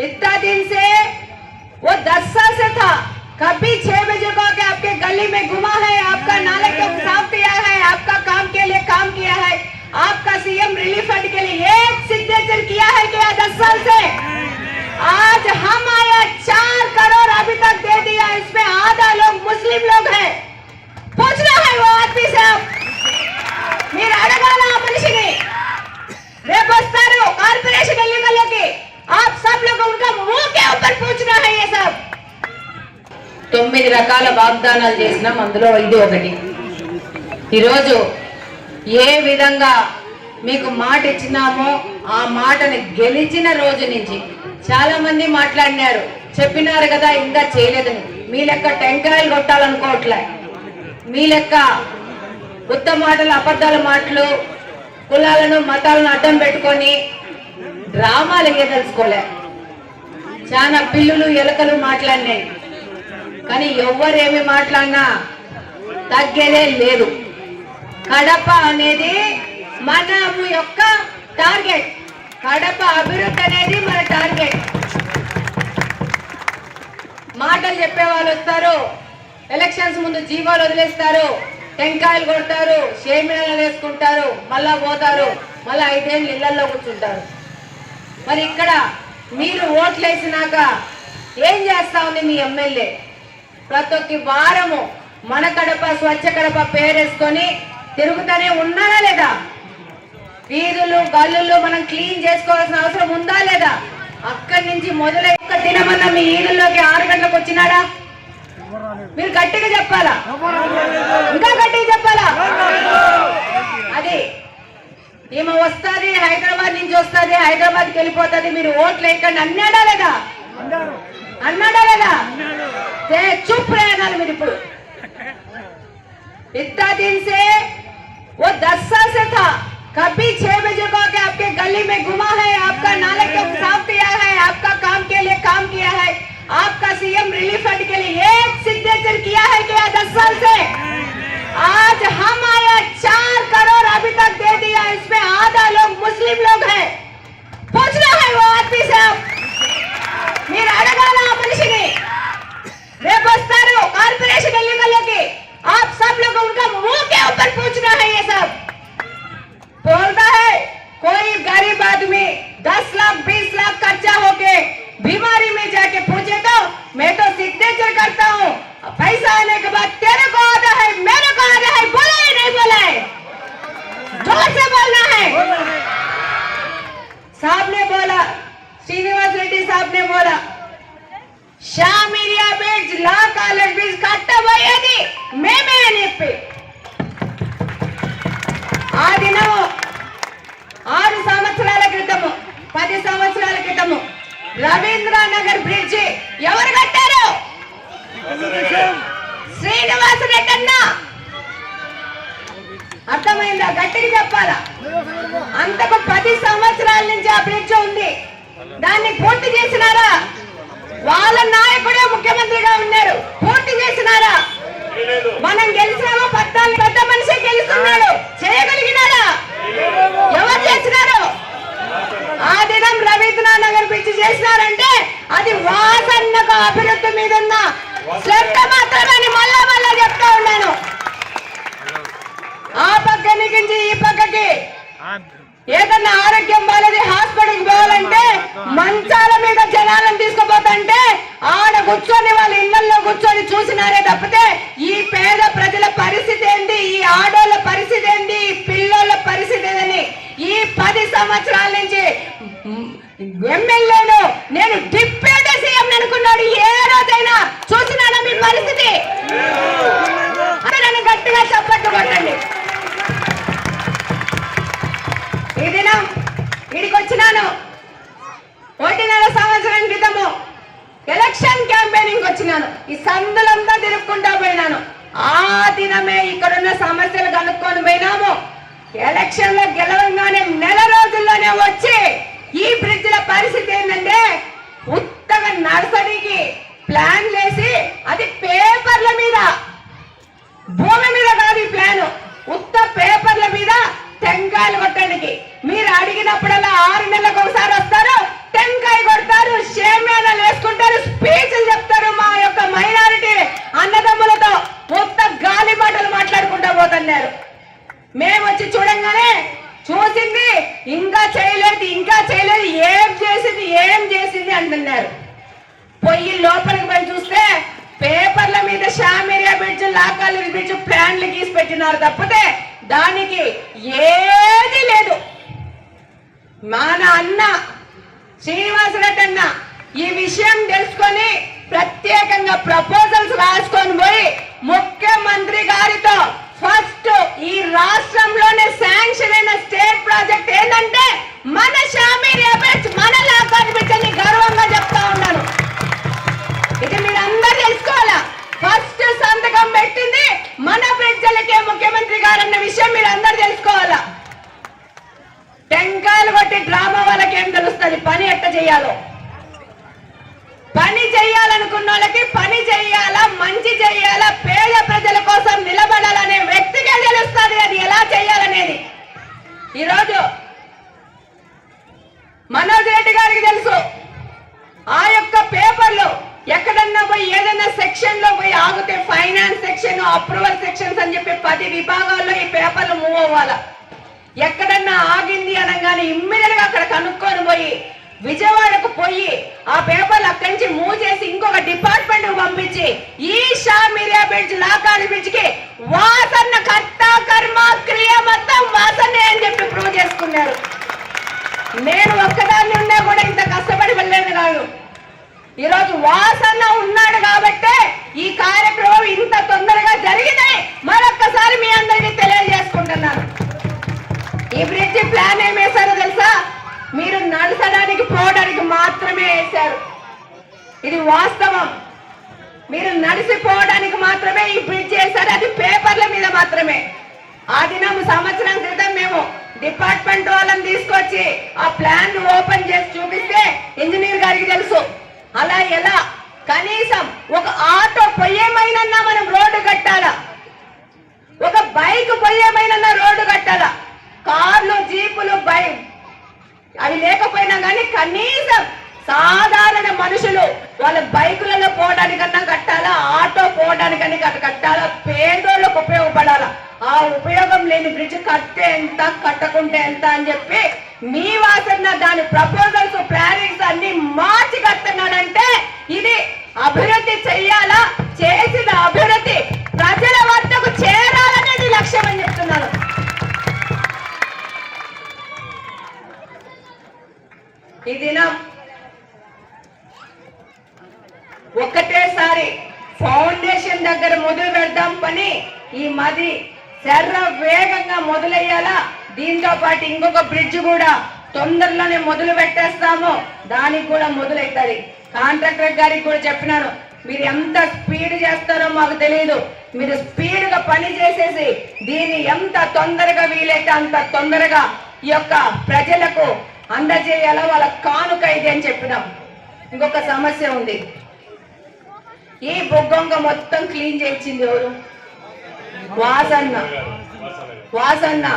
इतना दिन से वो दस साल से था कभी छह बजे को आके आपके गली में घुमा है आपका नाले को साफ किया है आपका काम के लिए काम किया है आपका सीएम रिलीफ फंड के लिए एक सिग्नेचर किया है क्या दस साल से आज हम आया चार करोड़ अभी तक दे दिया इसमें आधा लोग मुस्लिम लोग हैं पूछना है वो आदमी से आप మీరు అడగాల ఆ మనిషిని రేపు వస్తారు కార్పొరేషన్ ఎన్నికల్లోకి తొమ్మిది రకాల వాగ్దానాలు చేసినాం. అందులో ఇది ఒకటి. ఈరోజు ఏ విధంగా మీకు మాట ఇచ్చినామో ఆ మాటని గెలిచిన రోజు నుంచి చాలా మంది మాట్లాడినారు. చెప్పినారు కదా ఇంకా చేయలేదని. మీ లెక్క టెంకాయలు కొట్టాలనుకోవట్లే. మీ లెక్క ఉత్త మాటలు అబద్ధాల మాటలు కులాలను మతాలను అడ్డం పెట్టుకొని డ్రామాలు తెలుసుకోలే. చాలా పిల్లులు ఎలకలు మాట్లాడినాయి. కానీ ఎవరేమి మాట్లాడినా తగ్గేదే లేదు. కడప అనేది మన యొక్క టార్గెట్. కడప అభివృద్ధి అనేది మన టార్గెట్. మాటలు చెప్పే వాళ్ళు వస్తారు ఎలక్షన్స్ ముందు జీవాలు వదిలేస్తారు టెంకాయలు కొడతారు షేమిడలు వేసుకుంటారు మళ్ళా పోతారు మళ్ళా ఐదేళ్ళు ఇళ్ళలో కూర్చుంటారు. మరి ఇక్కడ మీరు ఓట్లు వేసినాక ఏం చేస్తా ఉంది మీ ఎమ్మెల్యే? ప్రతి ఒక్క వారము మన కడప స్వచ్ఛ కడప పేరేసుకొని తిరుగుతూనే ఉన్నారా లేదా? వీధులు గల్లులు మనం క్లీన్ చేసుకోవాల్సిన అవసరం ఉందా లేదా? అక్కడి నుంచి మొదలై ఒక్క దినమన్నా మీ ఈదుల్లోకి ఆరు గంటలకు వచ్చినాడా? మీరు గట్టిగా చెప్పాలా? ఇంకా గట్టిగా చెప్పాలా? అది ఈమె వస్తుంది హైదరాబాద్ నుంచి వస్తుంది హైదరాబాద్కి వెళ్ళిపోతుంది మీరు ఓట్లు ఎక్కడ అన్నాడా లేదా? అన్నాడా లేదా ते चुप रहना मेरे ఇప్పుడు इतना दिन से वो दस साल से था कभी छह बजे को आके आपके गली में घुमा है आपका नाले को साफ किया है आपका काम के लिए काम किया है आपका सीएम रिलीफ फंड के लिए एक सिग्नेचर किया है क्या दस साल से आज हम आया శ్రీనివాస రెడ్డి అర్థమైందా? గట్టిగా చెప్పాలా? అంతకు పది సంవత్సరాల నుంచి ఆ బ్రిడ్జ్ ఉంది. దాన్ని పూర్తి చేసినారా? వాళ్ళ నాయకుడే ముఖ్యమంత్రిగా ఉన్నారు. పూర్తి చేసినారా? మనం గెలిచినామో? పద్నాలుగు పెద్ద మనిషి గెలుస్తున్నాడు. చేయగలిగినారా? ఎవరు చేసినారు? ఆ దినం రవీంద్రనాథ్ నగర్ పిచ్చి చేసినారంటే అది వాసన్నకు అభివృద్ధి మీద ఉన్న శ్రద్ధ మాత్రమే అని మళ్ళా మళ్ళా చెప్తా ఉన్నాను ఆ పక్క నుంచి ఈ పక్కకి ఏదన్నా ఆరోగ్యం బాగాలేదు హాస్పిటల్కి పోవాలంటే మంచాల మీద జనాలను తీసుకుపోతుంటే ఆడ కూర్చొని వాళ్ళ ఇళ్ళలో కూర్చొని చూసినారే తప్పితే ఈ పేద ప్రజల పరిస్థితి ఏంటి ఈ ఆడోళ్ళ పరిస్థితి ఏంటి ఈ పిల్లోళ్ళ పరిస్థితి ఏంటని ఈ పది సంవత్సరాల నుంచి ఎమ్మెల్యేలు నేను డిప్యూటీ సీఎం అనుకున్నాడు. ఏ రోజైనా చూసినాడా మీ పరిస్థితి నన్ను గట్టిగా చప్పట్లు కొట్టండి ఈ దినం ఇడికి వచ్చినాను ఒకటిన్నర సంవత్సరం క్రితము ఎలక్షన్ క్యాంపెయినింగ్ వచ్చినాను ఈ సందులంతా తిరుక్కుంటా పోయినాను ఆ దినమే ఇక్కడున్న సమస్యలు కనుక్కొని పోయినాము ఎలక్షన్లో గెలవంగానే నెల రోజుల్లోనే వచ్చి ఈ బ్రిడ్జ్ల పరిస్థితి ఏంటంటే ఉత్తగా నర్సరీకి ప్లాన్ వేసి అది పేపర్ల మీద భూమి మీద కాదు ఈ ప్లాన్ ఉత్త పేపర్ల మీద టెంకాయలు కొట్టడానికి మీరు అడిగినప్పుడల్లా ఆరు నెలలకు ఒకసారి వస్తారు టెంకాయ కొడతారు షేర్ చేయండి అన్నారు పొయ్యి లోపలికి పోయి చూస్తే పేపర్ల మీద షామిరియా బ్రిడ్జ్ లాకాలి బ్రిడ్జ్ ప్లాన్లు గీసి పెట్టినారు తప్పితే దానికి ఏది లేదు. మన అన్న శ్రీనివాసరెడ్డి అన్న ఈ విషయం తెలుసుకొని ప్రత్యేకంగా ప్రపోజల్స్ రాసుకొని పోయి ముఖ్యమంత్రి గారితో ఫస్ట్ ఈ రాష్ట్రంలోనే శాంక్షన్ అయిన స్టేట్ ప్రాజెక్ట్ ఏంటంటే మన షామీరియా బ్రిడ్జ్ మన లాకాలి విషయం మీరు అందరు తెలుసుకోవాలా? టెంకాయలు కొట్టి డ్రామా వాళ్ళకి ఏం తెలుస్తుంది? పని ఎట్ట చేయాలో పని చేయాలనుకున్న వాళ్ళకి పని చేయాలా మంచి చేయాలా పేద ప్రజల కోసం నిలబడాలనే వ్యక్తిగా తెలుస్తుంది అది ఎలా చేయాలనేది ఈరోజు మనోజ్ రెడ్డి గారికి తెలుసు ఆ యొక్క పేపర్లు ఎక్కడన్నా పోయి ఏదైనా సెక్షన్లో పోయి ఆగితే ఫైనాన్స్ సెక్షన్ అప్రూవల్ సెక్షన్స్ అని చెప్పి పది విభాగాల్లో ఈ పేపర్లు మూవ్ అవ్వాలా? ఎక్కడన్నా ఆగింది అనగానే ఇమ్మీడియట్గా అక్కడ కనుక్కొని పోయి విజయవాడకు పోయి ఆ పేపర్లు అక్కడి నుంచి మూవ్ చేసి ఇంకొక డిపార్ట్మెంట్ పంపించి ఈ షా మిరియా బ్రిడ్జ్ లాకాడి బ్రిడ్జ్కి వాసన్న కర్త కర్మ క్రియ మొత్తం వాసనే అని చెప్పి ప్రూవ్ చేసుకున్నారు. నేను ఒక్కదాన్ని ఉన్నా కూడా ఇంత కష్టపడి వెళ్ళాను కాదు. ఈరోజు వాసన ఉన్నాడు కాబట్టే ఈ కార్యక్రమం ఇంత తొందరగా జరిగినాయి మరొక్కసారి మీ అందరికీ తెలియజేసుకుంటున్నాను. ఈ బ్రిడ్జ్ ప్లాన్ ఏం వేశారో తెలుసా? మీరు నడచడానికి పోవడానికి మాత్రమే వేశారు. ఇది వాస్తవం. మీరు నడిచిపోవడానికి మాత్రమే ఈ బ్రిడ్జ్ వేశారు. అది పేపర్ల మీద మాత్రమే. ఆ దినం సంవత్సరం క్రితం మేము డిపార్ట్మెంట్ వాళ్ళని తీసుకొచ్చి ఆ ప్లాన్ ఓపెన్ చేసి చూపిస్తే ఇంజనీర్ గారికి తెలుసు. అలా ఎలా? కనీసం ఒక ఆటో పొయ్యేమైనా మనం రోడ్డు కట్టాలా? ఒక బైక్ పోయేమైనా రోడ్డు కట్టాలా? కార్లు జీపులు బైక్ అవి లేకపోయినా కానీ కనీసం సాధారణ మనుషులు వాళ్ళ బైకులలో పోవడానికన్నా కట్టాలా? ఆటో పోవడానికని కట్టాలా? పేదోళ్ళకు ఉపయోగపడాలా? ఆ ఉపయోగం లేని బ్రిడ్జ్ కట్టే ఎంత కట్టకుంటే ఎంత అని చెప్పి మీ వాసన దాని ప్రపోజల్స్ ప్లానింగ్స్ అన్ని మార్చి కడుతున్నాడంటే ఇది అభివృద్ధి చెయ్యాలా? చేసిన అభివృద్ధి ప్రజల వద్దకు చేరాలనేది లక్ష్యం అని చెప్తున్నాను ఈ దినం ఒకటేసారి ఫౌండేషన్ దగ్గర మొదలు పెడదాం పని. ఈ మది శర్ర వేగంగా మొదలయ్యాలా దీంతో పాటు ఇంకొక బ్రిడ్జ్ కూడా తొందరలోనే మొదలు పెట్టేస్తాము. దానికి కూడా మొదలవుతుంది కాంట్రాక్టర్ గారికి కూడా చెప్పినాను మీరు ఎంత స్పీడ్ చేస్తారో మాకు తెలియదు మీరు స్పీడ్గా పని చేసేసి దీన్ని ఎంత తొందరగా వీలైతే అంత తొందరగా ఈ యొక్క ప్రజలకు అందజేయాలో వాళ్ళ కానుక ఇది అని చెప్పినాం. ఇంకొక సమస్య ఉంది. ఈ బొగ్గొంగ మొత్తం క్లీన్ చేయించింది ఎవరు? వాసన్న. వాసన్న.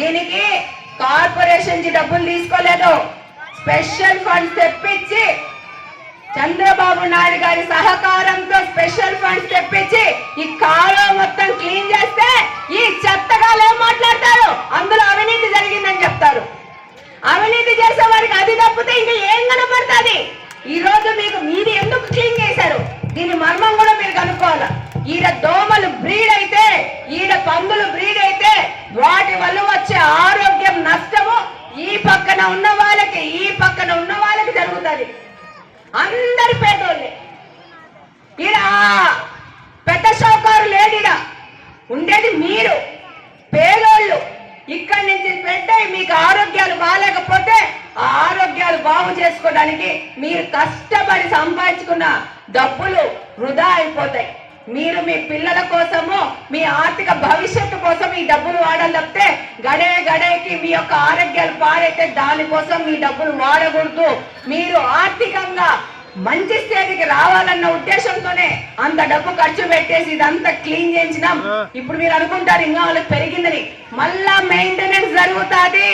దీనికి కార్పొరేషన్ డబ్బులు తీసుకోలేదు. స్పెషల్ ఫండ్స్ తెప్పించి చంద్రబాబు నాయుడు గారి సహకారంతో స్పెషల్ ఫండ్స్ తెప్పించి ఈ కాలువ మొత్తం క్లీన్ చేస్తే ఈ చెత్తగాలు ఏం మాట్లాడతారు? అందులో అవినీతి జరిగిందని చెప్తారు. అవినీతి చేసే వారికి అది తప్పితే ఇంకా ఏం కనపడుతుంది? ఈ రోజు మీకు మీది ఎందుకు క్లీన్ చేశారు? దీని మర్మం కూడా మీరు కనుక్కోవాలి ఈడ దోమలు బ్రీడ్ అయితే ఈడ పందులు బ్రీడ్ అయితే వాటి వల్ల వచ్చే ఆరోగ్యం నష్టము ఈ పక్కన ఉన్న వాళ్ళకి ఈ పక్కన ఉన్న వాళ్ళకి జరుగుతుంది. అందరి పేదోళ్ళే. ఇలా పెద్ద షౌకారు లేడిడ ఉండేది మీరు. పేదోళ్ళు. ఇక్కడి నుంచి పెద్ద మీకు ఆరోగ్యాలు బాగాలేకపోతే ఆ ఆరోగ్యాలు బాగు చేసుకోవడానికి మీరు కష్టపడి సంపాదించుకున్న డబ్బులు వృధా అయిపోతాయి. మీరు మీ పిల్లల కోసము మీ ఆర్థిక భవిష్యత్తు కోసం ఈ డబ్బులు వాడాలి తప్పితే గడే గడేకి మీ యొక్క ఆరోగ్యాలు పాడైతే దానికోసం మీ డబ్బులు వాడకూడదు. మీరు ఆర్థికంగా మంచి స్థితికి రావాలన్న ఉద్దేశంతోనే అంత డబ్బు ఖర్చు పెట్టేసి ఇదంతా క్లీన్ చేయించినాం. ఇప్పుడు మీరు అనుకుంటారు ఇంకా వాళ్ళకి పెరిగిందని. మళ్ళా మెయింటెనెన్స్ జరుగుతాది.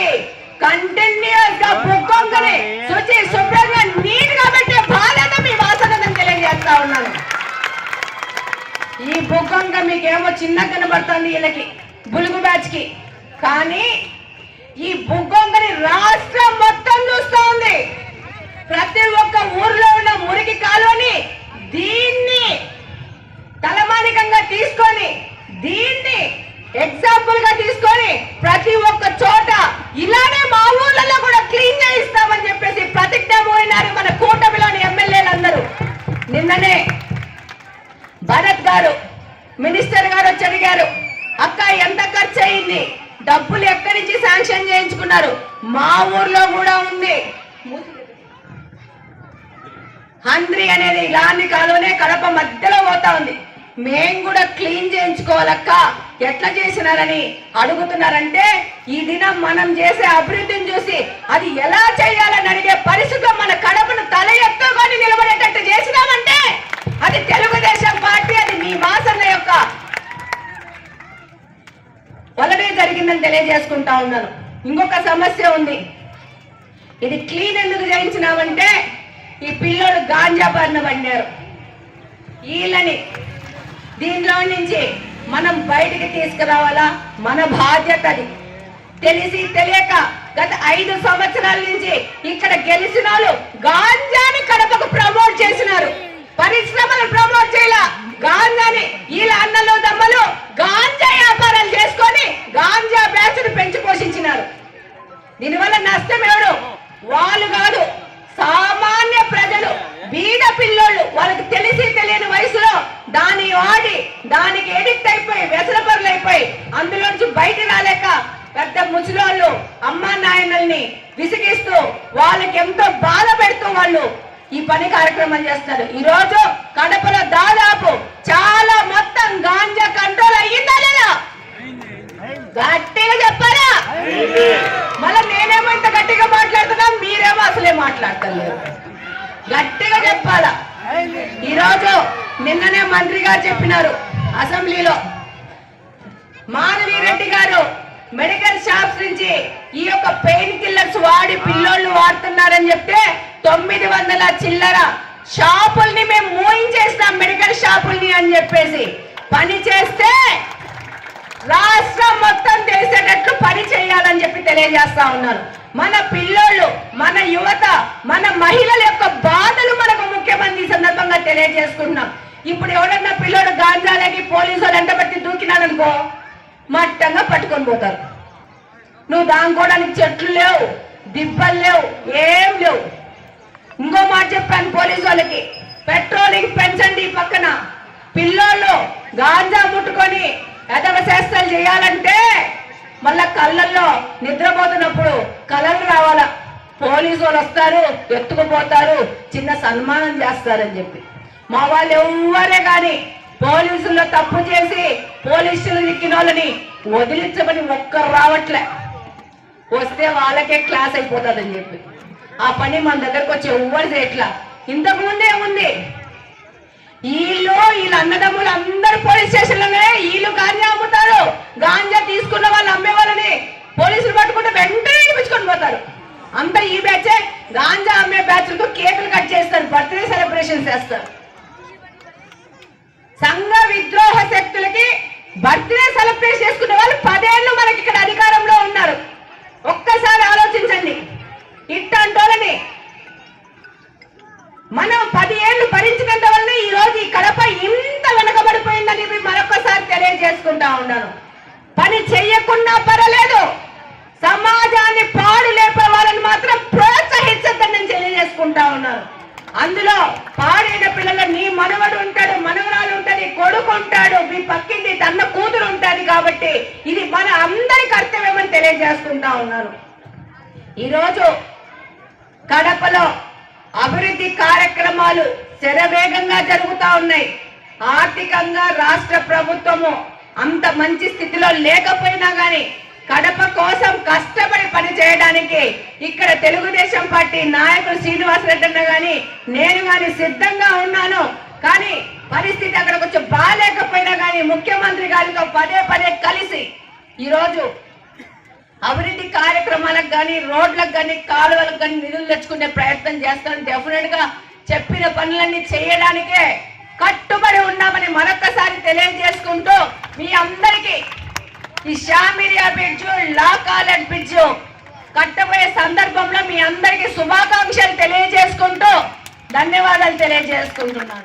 కంటిన్యూస్గా బుక్కొంగని శుచి శుభ్రంగా నీట్గా పెట్టే బాధ్యత మీ వాసనని తెలియజేస్తా ఉన్నాను. ఈ బొగ్గంగా మీకేమో చిన్న కనబడుతుంది వీళ్ళకి. బులుగు బ్యాచ్కి. కానీ ఈ బుగ్గొంగని రాష్ట్రం మొత్తం చూస్తోంది. ప్రతి ఒక్క ఊర్లో ఉన్న మురికి కాలువని దీన్ని తలమానికంగా తీసుకొని దీన్ని ఎగ్జాంపుల్గా తీసుకొని ప్రతి ఒక్క చోట ఇలానే మా ఊర్లలో కూడా క్లీన్ చేయిస్తామని చెప్పేసి ప్రతిజ్ఞ పోయినారు మన కూటమిలోని ఎమ్మెల్యేలందరూ. నిన్ననే గారు మినిస్టర్ గారు వచ్చి అడిగారు అక్క ఎంత ఖర్చు అయింది డబ్బులు ఎక్కడి నుంచి శాంక్షన్ చేయించుకున్నారు? మా ఊర్లో కూడా ఉంది. హంద్రి అనేది ఇలాంటి కాలువనే కడప మధ్యలో పోతా ఉంది. మేం కూడా క్లీన్ చేయించుకోవాలక్క. ఎట్లా చేసినారని అడుగుతున్నారంటే ఈ దినం మనం చేసే అభివృద్ధిని చూసి అది ఎలా చేయాలని అడిగే పరిస్థితి మన కడపను తల ఎత్తుకొని నిలబడేటట్టు చేసినామంటే అది తెలుగుదేశం పార్టీ అది మీ వాసన యొక్క వలనే జరిగిందని తెలియజేసుకుంటా ఉన్నాను. ఇంకొక సమస్య ఉంది. ఇది క్లీన్ ఎందుకు చేయించినామంటే ఈ పిల్లోడు గాంజా బారిన పడినారు. వీళ్ళని దీనిలో నుంచి మనం బయటికి తీసుకురావాలా? మన బాధ్యత అది. తెలిసి తెలియక గత ఐదు సంవత్సరాల నుంచి ఇక్కడ గెలిచిన వాళ్ళు గాంజాని కడపకు ప్రమోట్ చేసినారు. పరిశ్రమలు ప్రమోట్ చేయాల. గాంజాని వీళ్ళ అన్నలు దమ్మలు గాంజా వ్యాపారాలు చేసుకొని గాంజా బ్యాచ్ను పెంచి పోషించినారు. దీనివల్ల నష్టం ఎవడు వాళ్ళు కాదు. సామాన్య ప్రజలు బీద పిల్లోళ్ళు వాళ్ళకి తెలిసి తెలియని వయసులో దాని వాడి దానికి ఎడిక్ట్ అయిపోయి వ్యసనపరులు అయిపోయి అందులోంచి బయట రాలేక పెద్ద ముసలోళ్ళు అమ్మా నాయనల్ని విసిగిస్తూ వాళ్ళకి ఎంతో బాధ పెడుతూ వాళ్ళు ఈ పని కార్యక్రమం చేస్తారు. ఈ రోజు కడపలో దాదాపు చాలా మొత్తం గాంజా కంట్రోల్ అయ్యిందా లేదా గట్టిగా చెప్పారా? మళ్ళీ నేనేమో ఇంత గట్టిగా మాట్లాడుతున్నా మీరేమో అసలే మాట్లాడతలేరు. గట్టిగా చెప్పాలా? ఈరోజు నిన్ననే మంత్రి గారు చెప్పినారు అసెంబ్లీలో. మాధవీరెడ్డి గారు మెడికల్ షాప్స్ నుంచి ఈ యొక్క పెయిన్ కిల్లర్స్ వాడి పిల్లోళ్ళు వాడుతున్నారని చెప్తే తొమ్మిది వందల చిల్లర షాపుల్ని మేము మూయించేస్తాం మెడికల్ షాపుల్ని అని చెప్పేసి. పని చేస్తే రాష్ట్రం మొత్తం తెలిసేటట్లు పని చేయాలని చెప్పి తెలియజేస్తా ఉన్నాను. మన పిల్లోళ్ళు మన యువత మన మహిళల యొక్క బాధలు మనకు ముఖ్యమంత్రి సందర్భంగా తెలియజేసుకుంటున్నాం. ఇప్పుడు ఎవడన్నా పిల్లోడు గాంజాలకి పోలీసు వాళ్ళు ఎంట పెట్టి దూకినాడనుకో మట్టంగా పట్టుకొని పోతారు. నువ్వు దాంకోవడానికి చెట్లు లేవు దిబ్బలు లేవు ఏం లేవు. ఇంకో మాట చెప్పాను పోలీసు వాళ్ళకి పెట్రోలింగ్ పెంచండి పక్కన. పిల్లోళ్ళు గాంజా ముట్టుకొని ఎదవ చేష్టలు చేయాలంటే మళ్ళా కళ్ళల్లో నిద్రపోతున్నప్పుడు కళలు రావాలా. పోలీసు వాళ్ళు వస్తారు ఎత్తుకుపోతారు చిన్న సన్మానం చేస్తారని చెప్పి. మా వాళ్ళు ఎవ్వరే కానీ పోలీసుల్లో తప్పు చేసి పోలీసులు దిక్కిన వాళ్ళని వదిలించమని ఒక్కరు రావట్లే. వస్తే వాళ్ళకే క్లాస్ అయిపోతుందని చెప్పి. ఆ పని మన దగ్గరకు వచ్చి ఎవ్వరు చేయట్లా ఇంతకు ముందే ఉంది. వీళ్ళు వీళ్ళ అన్నదమ్ములు అందరు పోలీస్ స్టేషన్లోనే వీళ్ళు గాంజా అమ్ముతారు. గాంజా తీసుకున్న వాళ్ళు అమ్మే వాళ్ళని పోలీసులు పట్టుకుంటే వెంటనే ఇడిపించుకొని పోతారు. అంతా ఈ బ్యాచే గాంజా అమ్మే బ్యాచ్లతో కేకులు కట్ చేస్తారు బర్త్డే సెలబ్రేషన్ చేస్తారు. సంఘ విద్రోహ శక్తులకి బర్త్డే సెలబ్రేట్ చేసుకునే వాళ్ళు పదేళ్ళు మనకి ఇక్కడ అధికారంలో ఉన్నారు. ఒక్కసారి కడప ఇంత వెనకబడిపోయిందని మరొకసారి తెలియజేసుకుంటా ఉన్నాను. పని చెయ్యకుండా పర్వాలేదు. సమాజాన్ని పాడు లేపే వాళ్ళని మాత్రం ప్రోత్సహించద్దని నేను తెలియజేసుకుంటా ఉన్నాను. అందులో పాడైన పిల్లలు నీ మనవడు ఉంటాడు మనవరాలు ఉంటుంది కొడుకు ఉంటాడు మీ పక్కింటి తన్న కూతురు ఉంటుంది కాబట్టి ఇది మన అందరి కర్తవ్యమని తెలియజేసుకుంటా ఉన్నాను. ఈరోజు కడపలో అభివృద్ధి కార్యక్రమాలు శరవేగంగా జరుగుతూ ఉన్నాయి. ఆర్థికంగా రాష్ట్ర ప్రభుత్వము అంత మంచి స్థితిలో లేకపోయినా కానీ కడప కోసం కష్టపడి పని చేయడానికి ఇక్కడ తెలుగుదేశం పార్టీ నాయకుడు శ్రీనివాసరెడ్డి అన్న కానీ నేను కానీ సిద్ధంగా ఉన్నాను. కానీ పరిస్థితి అక్కడ కొంచెం బాగాలేకపోయినా కానీ ముఖ్యమంత్రి గారితో పదే పదే కలిసి ఈరోజు అభివృద్ధి కార్యక్రమాలకు కానీ రోడ్లకు కానీ కాలువలకు కానీ నిధులు తెచ్చుకునే ప్రయత్నం చేస్తాను. డెఫినెట్గా చెప్పిన పనులన్నీ చేయడానికే కట్టుబడి ఉన్నామని మరొకసారి తెలియజేసుకుంటూ మీ అందరికీ ఈ షామిరియా బ్రిడ్జ్ లా కాలెట్ బ్రిడ్జ్ కట్టబోయే సందర్భంలో మీ అందరికీ శుభాకాంక్షలు తెలియజేసుకుంటూ ధన్యవాదాలు తెలియజేసుకుంటున్నాను.